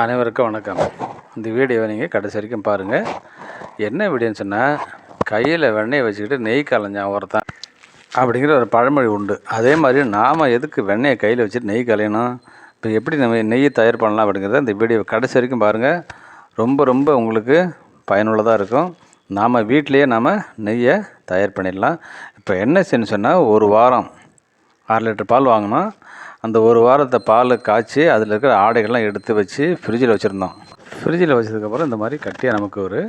அனைவருக்கும் வணக்கம். இந்த வீடியோவை நீங்கள் கடைசி வரைக்கும் பாருங்கள் என்ன வீடியோன்னு சொன்னால் கையில் வெண்ணெய் வச்சுக்கிட்டு நெய் கலைஞ்சான் ஒருத்தன் அப்படிங்கிற ஒரு பழமொழி உண்டு. அதே மாதிரி நாம் எதுக்கு வெண்ணெயை கையில் வச்சுட்டு நெய் கலையணும்? இப்போ எப்படி நம்ம நெய் தயார் பண்ணலாம் அப்படிங்கிறத இந்த வீடியோ கடைசி வரைக்கும் பாருங்கள் ரொம்ப ரொம்ப உங்களுக்கு பயனுள்ளதாக இருக்கும். நாம் வீட்டிலையே நாம் நெய்யை தயார் பண்ணிடலாம். இப்போ என்ன செய்யணும்னு சொன்னால் ஒரு வாரம் அரை லிட்டர் பால் வாங்கினோம் அந்த ஒரு வாரத்தை பால் காய்ச்சி அதில் இருக்கிற ஆடைகள்லாம் எடுத்து வச்சு ஃப்ரிட்ஜில் வச்சுருந்தோம். ஃப்ரிட்ஜில் வச்சதுக்கப்புறம் இந்த மாதிரி கட்டியாக நமக்கு ஒரு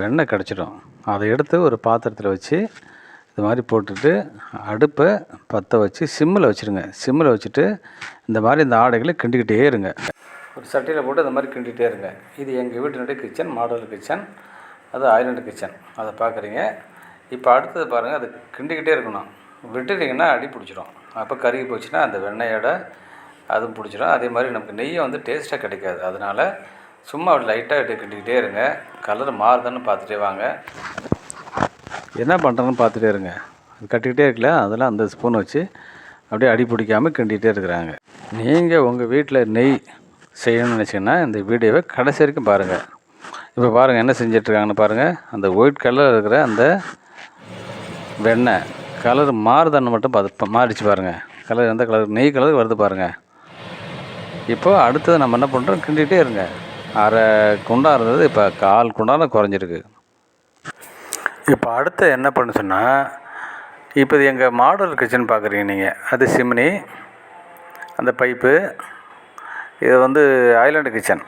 வெண்ணெய் கிடச்சிடும். அதை எடுத்து ஒரு பாத்திரத்தில் வச்சு இது மாதிரி போட்டுட்டு அடுப்பை பற்ற வச்சு சிம்மில் வச்சுருங்க. சிம்மில் வச்சுட்டு இந்த மாதிரி இந்த ஆடைகளை கிண்டிக்கிட்டே இருங்க. ஒரு சட்டியில் போட்டு இந்த மாதிரி கிண்டிகிட்டே இருங்க. இது எங்கள் வீட்டினுடைய கிச்சன் மாடல் கிச்சன் அது ஐலண்ட் கிச்சன். அதை பார்க்குறீங்க இப்போ அடுத்தது பாருங்கள் அது கிண்டிக்கிட்டே இருக்கணும். விட்டுட்டிங்கன்னா அடி பிடிச்சிரும் அப்போ கருகி போச்சுன்னா அந்த வெண்ணெயோட அதுவும் பிடிச்சிடும் அதே மாதிரி நமக்கு நெய்யும் வந்து டேஸ்ட்டாக கிடைக்காது. அதனால் சும்மா அப்படி லைட்டாக இட்டு இருங்க. கலர் மாறுதான்னு பார்த்துட்டே வாங்க. என்ன பண்ணுறேன்னு பார்த்துட்டே இருங்க. அது கட்டிக்கிட்டே இருக்கல அதெல்லாம் அந்த ஸ்பூன் வச்சு அப்படியே அடி பிடிக்காமல் கிண்டிகிட்டே இருக்கிறாங்க. நீங்கள் உங்கள் வீட்டில் நெய் செய்யணும்னு நினச்சிங்கன்னா இந்த வீடியோவை கடைசி வரைக்கும் பாருங்கள் இப்போ பாருங்கள் என்ன செஞ்சிட்ருக்காங்கன்னு பாருங்கள் அந்த ஒயிட் கலரில் இருக்கிற அந்த வெண்ணெய். கலர் மாறுதான்னு மட்டும் பார்த்து மாறிச்சு பாருங்கள் கலர் எந்த கலர் நெய் கலர் வருது பாருங்கள் இப்போ அடுத்தது நம்ம என்ன பண்ணுறோம் கிண்டிகிட்டே இருங்க. அரை குண்டா இருந்தது இப்போ கால் குண்டான குறைஞ்சிருக்கு. இப்போ அடுத்து என்ன பண்ண சொன்னால் இப்போ இது எங்கள் மாடல் கிச்சன் பார்க்குறீங்க நீங்கள் அது சிம்னி அந்த பைப்பு இது வந்து ஐலாண்டு கிச்சன்.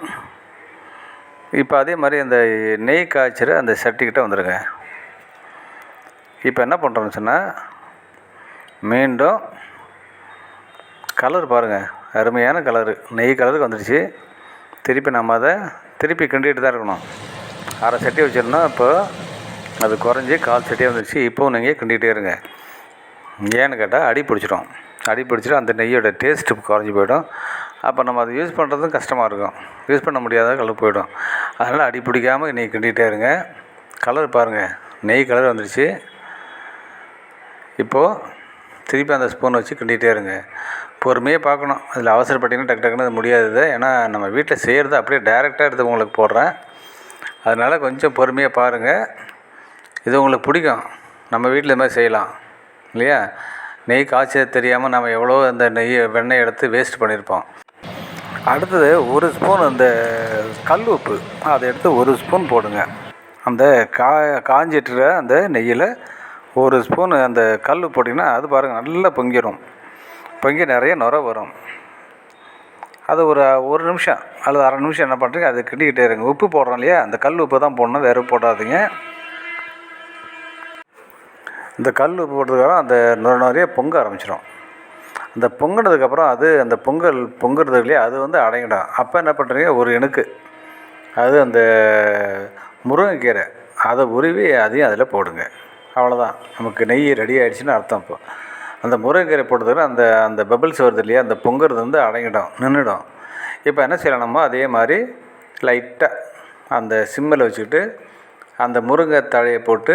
இப்போ அதே மாதிரி அந்த நெய் காய்ச்சிற அந்த சட்டிக்கிட்ட வந்துடுங்க இப்போ என்ன பண்ணுறோம்னு சொன்னால் மீண்டும் கலர் பாருங்கள். அருமையான கலரு. நெய் கலருக்கு வந்துடுச்சு. திருப்பி நம்ம அதை திருப்பி கிண்டிகிட்டு தான் இருக்கணும். அரை சட்டி வச்சிருந்தோம் இப்போ அது குறைஞ்சி கால் சட்டியாக வந்துடுச்சு. இப்போவும் நீங்கள் கிண்டிகிட்டே இருங்க. ஏன்னு கேட்டால் அடி பிடிச்சிடும். அடி பிடிச்சிட்டு அந்த நெய்யோட டேஸ்ட்டு குறைஞ்சி போயிடும். அப்போ நம்ம அதை யூஸ் பண்ணுறதும் கஷ்டமாக இருக்கும். யூஸ் பண்ண முடியாத கலர் போயிடும். அதனால் அடி பிடிக்காமல் நீங்கள் கிண்டிகிட்டே இருங்க. கலர் பாருங்கள். நெய் கலர் வந்துடுச்சு. இப்போது திருப்பி அந்த ஸ்பூன் வச்சு கிண்டிகிட்டே இருங்க. பொறுமையாக பார்க்கணும். அதில் அவசரப்பட்டீங்கன்னா டக்கு டக்குன்னு அது முடியாது ஏன்னா நம்ம வீட்டில் செய்கிறது அப்படியே டேரெக்டாக எடுத்து உங்களுக்கு போடுறேன். அதனால் கொஞ்சம் பொறுமையாக பாருங்கள் இது உங்களுக்கு பிடிக்கும். நம்ம வீட்டில் இது மாதிரி செய்யலாம். இல்லையா? நெய் காய்ச்ச தெரியாமல் நம்ம எவ்வளோ அந்த நெய் வெண்ணெய் எடுத்து வேஸ்ட் பண்ணியிருப்போம். அடுத்தது ஒரு ஸ்பூன் அந்த கல் உப்பு. அதை எடுத்து ஒரு ஸ்பூன் போடுங்க. அந்த கா காஞ்சிட்டுற அந்த நெய்யில் ஒரு ஸ்பூன் அந்த கல் போட்டிங்கன்னா அது பாருங்கள் நல்லா பொங்கிடும் பொங்கி நிறைய நுர வரும். அது ஒரு ஒரு நிமிஷம் அல்லது அரை நிமிஷம் என்ன பண்ணுறீங்க அது கிண்டிக்கிட்டே இருங்க. உப்பு போடுறோம் இல்லையா? அந்த கல் உப்பு தான் போடணும் வேறு உப்பு போடாதீங்க. இந்த கல் உப்பு போட்டதுக்கப்புறம் அந்த நுர நிறைய பொங்க ஆரம்பிச்சிடும் அந்த பொங்கினதுக்கப்புறம் அது அந்த பொங்கல் பொங்குறது இல்லையா அது வந்து அடங்கிடும். அப்போ என்ன பண்ணுறீங்க ஒரு இணுக்கு. அது அந்த முருங்கைக்கீரை. அதை உருவி அதையும் அதில் போடுங்க. அவ்வளோதான் நமக்கு நெய் ரெடி ஆகிடுச்சின்னு அர்த்தம் இப்போ. அந்த முருங்கைக்கீரை போட்டதுக்கு அந்த அந்த பபிள்ஸ் வருது இல்லையா அந்த பொங்குறது வந்து அடங்கிடும் நின்றுடும். இப்போ என்ன செய்யணுமோ அதே மாதிரி லைட்டாக அந்த சிம்மில் வச்சுக்கிட்டு அந்த முருங்கை தழையை போட்டு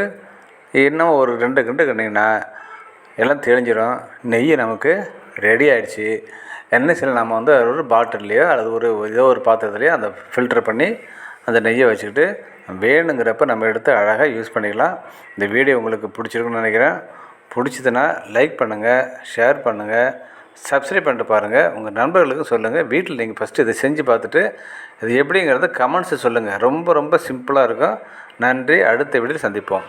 இன்னும் ஒரு ரெண்டு கிண்டு கண்டிங்கன்னா எல்லாம் தெளிஞ்சிடும். நெய் நமக்கு ரெடி ஆகிடுச்சி என்ன செய்யலாம் நம்ம வந்து ஒரு பாட்டில்லையோ அல்லது ஒரு ஏதோ ஒரு பாத்திரத்துலையோ அந்த ஃபில்டர் பண்ணி அந்த நெய்யை வச்சுக்கிட்டு வேணுங்கிறப்ப நம்ம எடுத்து அழகாக யூஸ் பண்ணிக்கலாம். இந்த வீடியோ உங்களுக்கு பிடிச்சிருக்குன்னு நினைக்கிறேன். பிடிச்சதுன்னா லைக் பண்ணுங்கள் ஷேர் பண்ணுங்கள் சப்ஸ்கிரைப் பண்ணிட்டு பாருங்கள் உங்கள் நண்பர்களுக்கும் சொல்லுங்கள் வீட்டில் நீங்கள் ஃபஸ்ட்டு இதை செஞ்சு பார்த்துட்டு இது எப்படிங்கிறத கமெண்ட்ஸு சொல்லுங்கள் ரொம்ப ரொம்ப சிம்பிளாக இருக்கும். நன்றி. அடுத்த வீடியோவில் சந்திப்போம்.